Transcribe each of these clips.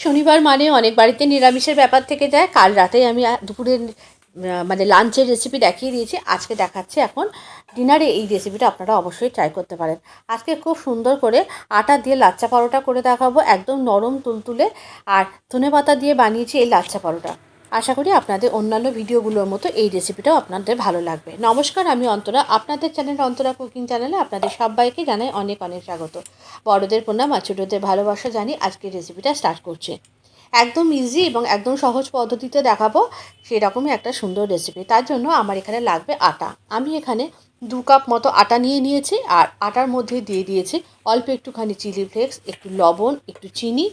শনিবার মানে অনেক বাড়িতে নিরামিষের ব্যাপার থেকে যায়। কাল রাতেই আমি দুপুরের দুপুরে মানে লাঞ্চের রেসিপি দেখিয়ে দিয়েছি। আজকে দেখাচ্ছি এখন ডিনারে এই রেসিপিটা আপনারা অবশ্যই ট্রাই করতে পারেন। আজকে খুব সুন্দর করে আটা দিয়ে লাচ্চা পরোটা করে দেখাবো। একদম নরম তুলতুলে। আর ধনে পাতা দিয়ে বানিয়েছি এই লাচ্চা পরোটা। আশা করি আপনাদের অন্যান্য ভিডিওগুলোর মতো এই রেসিপিটাও আপনাদের ভালো লাগবে। নমস্কার, আমি অন্তরা। আপনাদের চ্যানেল অন্তরা কুকিং চ্যানেলে আপনাদের সবাইকে জানাই অনেক অনেক স্বাগত। বড়দের প্রণাম আর ছোটোদের ভালোবাসা জানি আজকের রেসিপিটা স্টার্ট করছি। একদম ইজি এবং একদম সহজ পদ্ধতিতে দেখাবো সেরকমই একটা সুন্দর রেসিপি তার জন্য আমার এখানে লাগবে আটা। আমি এখানে দু কাপ মতো আটা নিয়ে নিয়েছি আর আটার মধ্যে দিয়ে দিয়েছি অল্প একটুখানি চিলি ফ্লেক্স একটু লবণ, একটু চিনি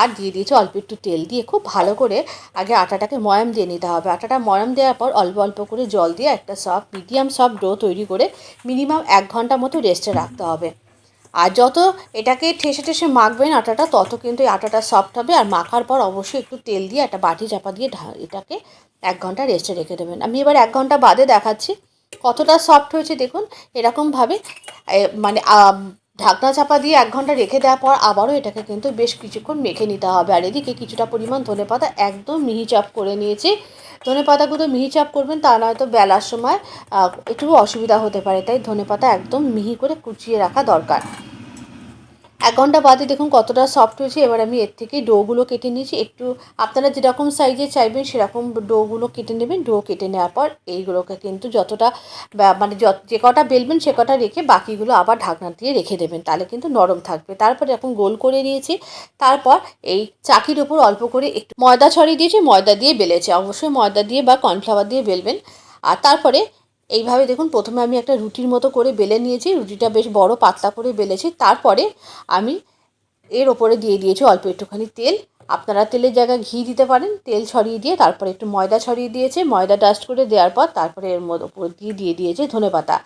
আর দিয়ে দিয়েছি, অল্প একটু তেল দিয়ে খুব ভালো করে আগে আটাটাকে ময়াম দিয়ে নিতে হবে। আটাটা ময়াম দেওয়ার পর অল্প অল্প করে জল দিয়ে একটা সফট মিডিয়াম সফট ডো তৈরি করে মিনিমাম এক ঘণ্টা মতো রেস্টে রাখতে হবে। আর যত এটাকে ঠেসে ঠেসে মাখবেন আটাটা, তত কিন্তু এই আটাটা সফট হবে। আর মাখার পর অবশ্যই একটু তেল দিয়ে একটা বাটি চাপা দিয়ে এটাকে এক ঘণ্টা রেস্টে রেখে দেবেন। আমি এবার এক ঘণ্টা বাদে দেখাচ্ছি কতটা সফট হয়েছে। দেখুন, এরকমভাবে মানে ঢাকনা চাপা দিয়ে এক ঘণ্টা রেখে দেওয়ার পর আবারও এটাকে কিন্তু বেশ কিছুক্ষণ মেখে নিতে হবে। আর এদিকে কিছুটা পরিমাণ ধনে পাতা একদম মিহি চাপ করে নিয়েছি। ধনে পাতাগুলো মিহি চাপ করবেন তা নয়তো বেলার সময় একটু অসুবিধা হতে পারে, তাই ধনে পাতা একদম মিহি করে কুচিয়ে রাখা দরকার। এক ঘণ্টা বাদে দেখুন কতটা সফট হয়েছে। এবার আমি এর থেকে ডোগুলো কেটে নিয়েছি। একটু আপনারা যেরকম সাইজে চাইবেন, সেরকম ডোগুলো কেটে নেবেন। ডো কেটে নেওয়ার পর এইগুলোকে কিন্তু যতটা মানে যত, যে কটা বেলবেন, সে কটা রেখে বাকিগুলো আবার ঢাকনা দিয়ে রেখে দেবেন। তাহলে কিন্তু নরম থাকবে। তারপর এখন গোল করে নিয়েছি। তারপর এই চাকির ওপর অল্প করে একটু ময়দা ছড়িয়ে দিয়েছি। ময়দা দিয়ে বেলেছে। অবশ্যই ময়দা দিয়ে বা কর্নফ্লাওয়ার দিয়ে বেলবেন। আর তারপরে এইভাবে দেখুন, প্রথমে আমি একটা রুটির মতো করে বেলে নিয়েছি, রুটিটা বেশ বড় পাতলা করে বেলেছি, তারপরে আমি এর ওপরে দিয়ে দিয়েছি অল্প একটুখানি তেল। আপনারা তেলের জায়গায় ঘি দিতে পারেন, তেল ছড়িয়ে দিয়ে তারপরে একটু ময়দা ছড়িয়ে দিয়েছে, ময়দা ডাস্ট করে দেওয়ার পর তারপরে এর উপর দিয়ে দিয়ে দিয়েছে ধনে পাতা।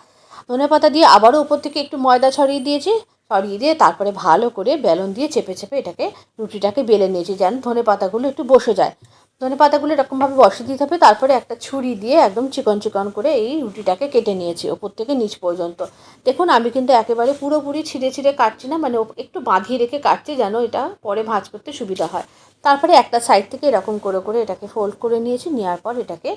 ধনে পাতা দিয়ে আবারও ওপর থেকে একটু ময়দা ছড়িয়ে দিয়েছি, ছড়িয়ে দিয়ে তারপরে ভালো করে বেলন দিয়ে চেপে চেপে এটাকে, রুটিটাকে বেলে নিয়েছি যেন ধনে পাতাগুলো একটু বসে যায়। ধনে পাতাগুলো এরকমভাবে বসিয়ে দিতে হবে, তারপরে একটা ছুরি দিয়ে একদম চিকন চিকন করে এই রুটিটাকে কেটে নিয়েছি ওপর থেকে নিচ পর্যন্ত। দেখুন, আমি কিন্তু একেবারে পুরোপুরি ছিঁড়ে ছিঁড়ে কাটছি না মানে একটু বাঁধিয়ে রেখে কাটছি যেন এটা পরে ভাঁজ করতে সুবিধা হয়। তারপরে একটা সাইড থেকে এরকম করে করে এটাকে ফোল্ড করে নিয়েছি, নেওয়ার পর এটাকে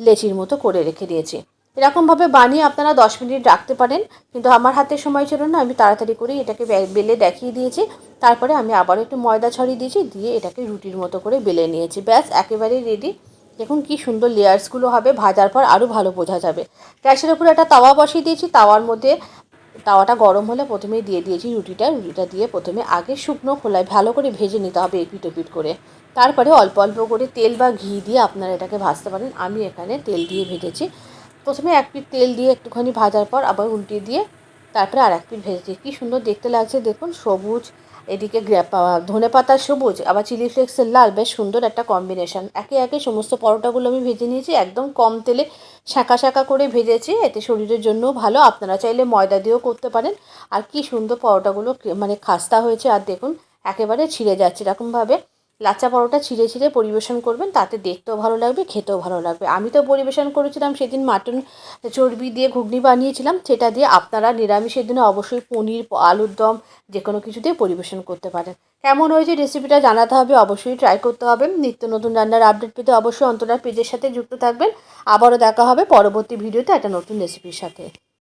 লেচির মতো করে রেখে দিয়েছি। এরকমভাবে বানিয়ে আপনারা দশ মিনিট রাখতে পারেন। কিন্তু আমার হাতে সময় ছিল না, আমি তাড়াতাড়ি করে এটাকে বেলে দেখিয়ে দিয়েছি। তারপরে আমি আবারও একটু ময়দা ছড়িয়ে দিয়েছি, দিয়ে এটাকে রুটির মতো করে বেলে নিয়েছি। ব্যাস, একেবারেই রেডি দেখুন কি সুন্দর লেয়ার্সগুলো হবে, ভাজার পর আরও ভালো বোঝা যাবে। গ্যাসের উপরে একটা তাওয়া বসিয়ে দিয়েছি, তাওয়ার মধ্যে তাওয়াটা গরম হলে প্রথমেই দিয়ে দিয়েছি রুটিটা। রুটিটা দিয়ে প্রথমে আগে শুকনো খোলায় ভালো করে ভেজে নিতে হবে এপিট ওপিট করে। তারপরে অল্প অল্প করে তেল বা ঘি দিয়ে আপনারা এটাকে ভাজতে পারেন। আমি এখানে তেল দিয়ে ভেজেছি। প্রথমে এক পিঠ তেল দিয়ে একটুখানি ভাজার পর আবার উল্টিয়ে দিয়ে তারপরে আর এক পিঠ ভেজেছি কী সুন্দর দেখতে লাগছে, দেখুন, সবুজ, এদিকে ধনে পাতার সবুজ, আবার চিলি ফ্লেক্সের লাল, বেশ সুন্দর একটা কম্বিনেশন একে একে সমস্ত পরোটাগুলো আমি ভেজে নিয়েছি, একদম কম তেলে শাঁকা শাঁকা করে ভেজেছি, এতে শরীরের জন্য ভালো, আপনারা চাইলে ময়দা দিয়েও করতে পারেন। আর কি সুন্দর পরোটাগুলো মানে খাস্তা হয়েছে, আর দেখুন, একেবারে ছিঁড়ে যাচ্ছে এরকমভাবে। লাচ্চা পরোটা ছিঁড়ে ছিঁড়ে পরিবেশন করবেন, তাতে দেখতেও ভালো লাগবে, খেতেও ভালো লাগবে। আমি তো পরিবেশন করেছিলাম সেদিন মাটন চর্বি দিয়ে ঘুগনি বানিয়েছিলাম, সেটা দিয়ে আপনারা নিরামিষের দিনে অবশ্যই পনির, আলুর দম যে কোনো কিছু দিয়ে পরিবেশন করতে পারেন। কেমন হয়েছে রেসিপিটা জানাতে হবে, অবশ্যই ট্রাই করতে হবে। নিত্য নতুন রান্নার আপডেট পেতে অবশ্যই অন্তরার পেজের সাথে যুক্ত থাকবেন। আবারও দেখা হবে পরবর্তী ভিডিওতে একটা নতুন রেসিপির সাথে।